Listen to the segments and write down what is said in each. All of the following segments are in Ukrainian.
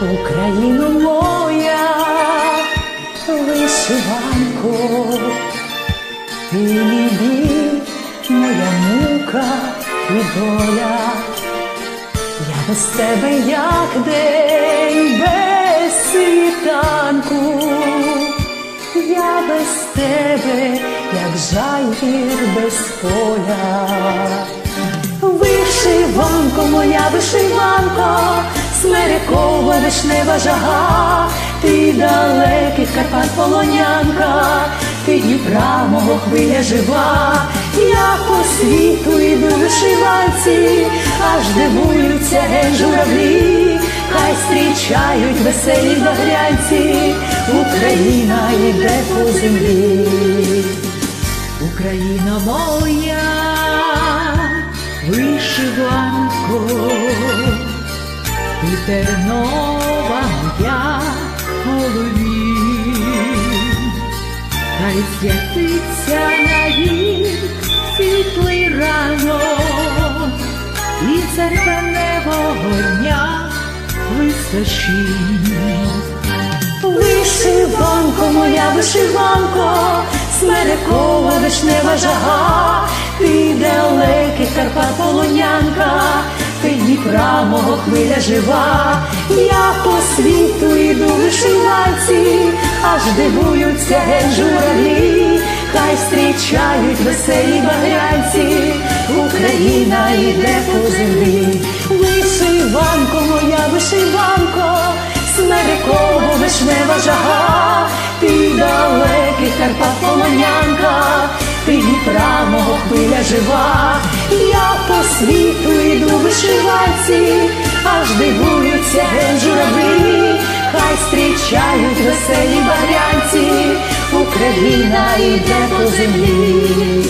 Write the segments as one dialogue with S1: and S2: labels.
S1: Україно моя, вишиванко, ти мій моя мука і доля, я без тебе, як день без світанку, я без тебе, як жайвір без поля. Вишиванко, моя вишиванка, смерекова вишнева жага, ти далеких Карпат полонянка, ти Дніпра мого хвиля жива, я по світу йду вишиванці, аж дивуються журавлі, хай зустрічають веселі багрянці, Україна йде по землі. Україна моя, вишиванко, тернова моя голові, хай святиться навік світлий ранок, і серпеневого дня височить. Вишиванко, моя вишиванко, смерекова вишнева жага, ти далеких Карпат полонянка, мого хвиля жива, я по світу йду вишиванці, аж дивуються журавлі, хай зустрічають веселі багрянці, Україна йде по землі, вишиванко, моя вишиванко смереково вишнева жага, ти далекий Карпат жива, я по світу йду вишиванці, аж дивуються журавлі, хай зустрічають веселі багрянці, Україна йде по землі.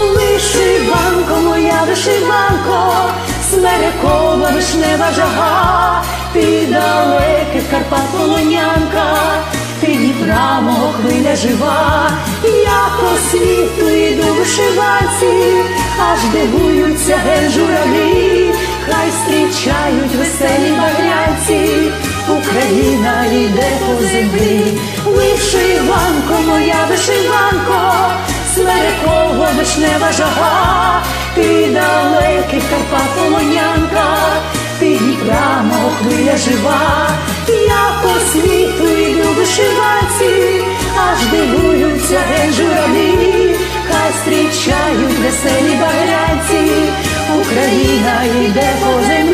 S1: Вишиванко, моя вишиванко, смерекова вишнева жага, ти далеких Карпат Дніпра мого жива, я по світу йду в вишиванці, аж дивуються журавлі, хай зустрічають веселі багрянці, Україна йде по землі, вишиванко, моя вишиванко смереково вишнева жага, ти далеких Карпат полонянка, дивуються журавлі, хай зустрічають веселі багрянці, Україна йде по землі.